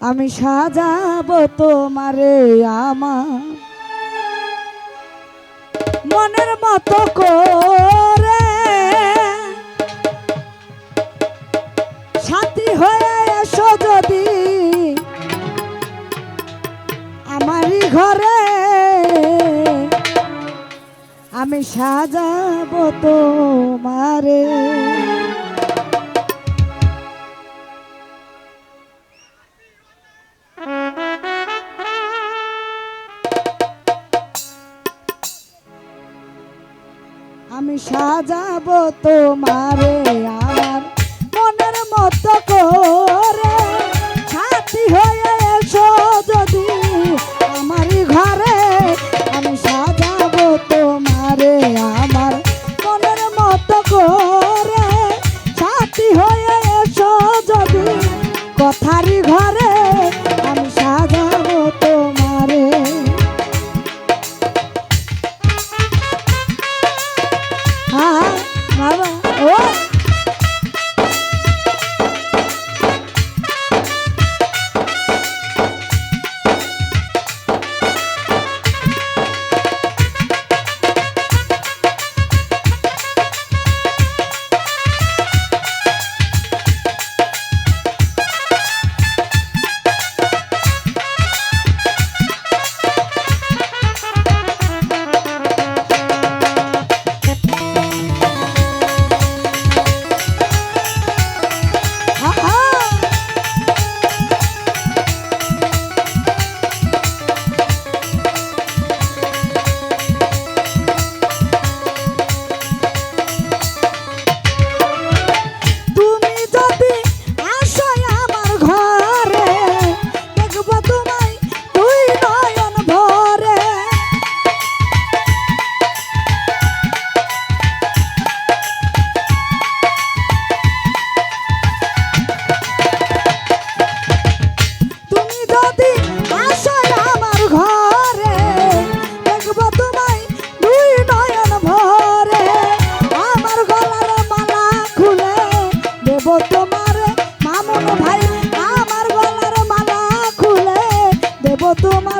আমি সাজাব তোমারে আমার। মনের মতো করে সাথী হয়ে এসো যদি আমারই ঘরে। আমি সাজাবো তোমারে। আমি সাজাবো তোমারে আমার মনের মতো করে। সাথী হয়ে এসো যদি আমারই ঘরে, আমি সাজাবো তোমারে আমার মনের মতো করে। সাথী হয়ে এসো যদি কথারই ঘরে Do toma